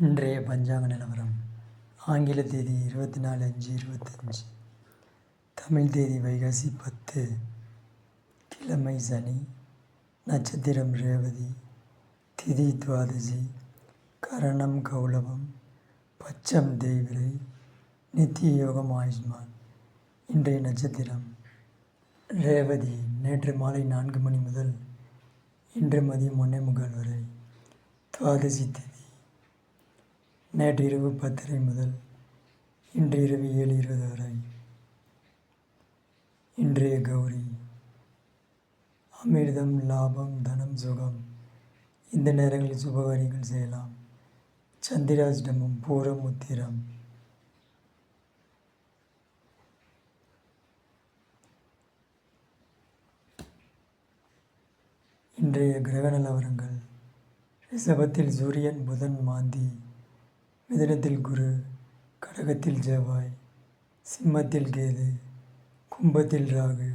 இன்றைய பஞ்சாங்க நிலவரம். ஆங்கில தேதி இருபத்தி நாலு அஞ்சு இருபத்தஞ்சி. தமிழ் தேதி வைகாசி பத்து. கிழமை சனி. நட்சத்திரம் ரேவதி. திதி துவாதசி. கரணம் கௌளவம் பச்சம் தேவிரை நித்திய யோகம் ஆயுஷ்மான். இன்றைய நட்சத்திரம். ரேவதி நேற்று மாலை நான்கு மணி முதல் இன்று மதியம் ஒன்றே முக்கால் வரை. துவாதசி தேதி நேற்று இரவு பத்தரை முதல் இன்று இரவு ஏழு இருபது வரை. இன்றைய கௌரி அமிர்தம் லாபம் தனம் சுகம். இந்த நேரங்களில் சுபகாரியங்கள் செய்யலாம். சந்திராஷ்டமம் பூரம் உத்திரம். இன்றைய கிரக நிலவரங்கள் ரிஷபத்தில் சூரியன் புதன் மாந்தி. மிதனத்தில் குரு கடகத்தில் செவ்வாய் சிம்மத்தில் கேது கும்பத்தில் ராகு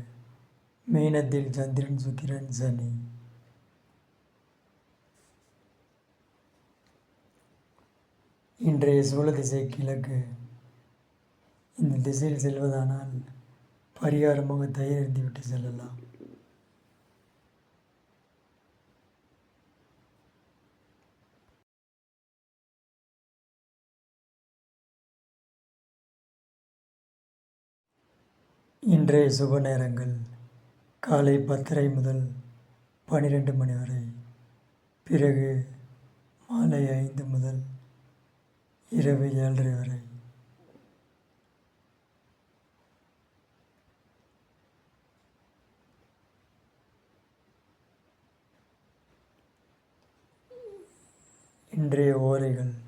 மீனத்தில் சந்திரன் சுக்கிரன் சனி. இன்றைய சூழ திசை கிழக்கு. இந்த திசையில் செல்வதானால் பரிகாரமாக தயிர் விட்டு செல்லலாம். இன்றைய சுப நேரங்கள். காலை பத்தரை முதல் பன்னிரெண்டு மணி வரை. பிறகு மாலை ஐந்து முதல் இரவு ஏழரை வரை. இன்றைய ஓரைகள்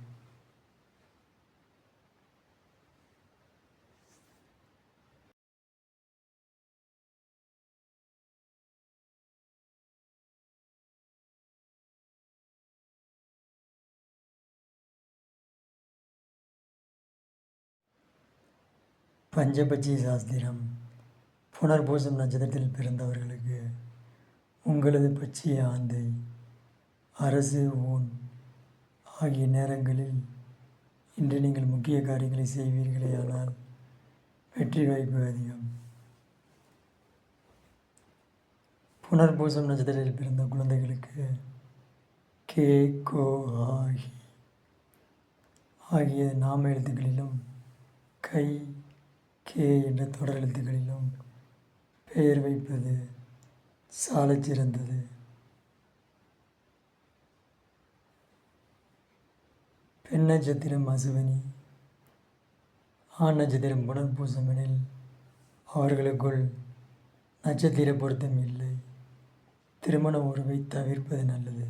பஞ்சபட்சி சாஸ்திரம் புனர்பூசம் நட்சத்திரத்தில் பிறந்தவர்களுக்கு உங்களது பட்சிய ஆந்தை அரசு ஊன் ஆகிய நேரங்களில் இன்று நீங்கள் முக்கிய காரியங்களை செய்வீர்களே ஆனால் வெற்றி வாய்ப்பு அதிகம். புனர்பூசம் நட்சத்திரத்தில் பிறந்த குழந்தைகளுக்கு கே கோ ஆகி ஆகிய நாம எழுத்துக்களிலும் கை கே என்ற தொடர் எழுத்துக்களிலும் பெயர் வைப்பது சாலச் சிறந்தது. பெண் நட்சத்திரம் அசுவனி ஆண் நட்சத்திரம் புனர்பூசம் எனில் அவர்களுக்குள் நட்சத்திர பொருத்தம் இல்லை. திருமண உறவை தவிர்ப்பது நல்லது.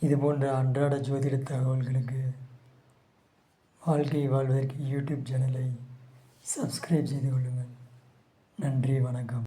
இது போன்ற அன்றாட ஜோதிட தகவல்களுக்கு வாழ்க்கை வாழ்வதற்கு யூடியூப் சேனலை சப்ஸ்கிரைப் செய்து கொள்ளுங்கள். நன்றி வணக்கம்.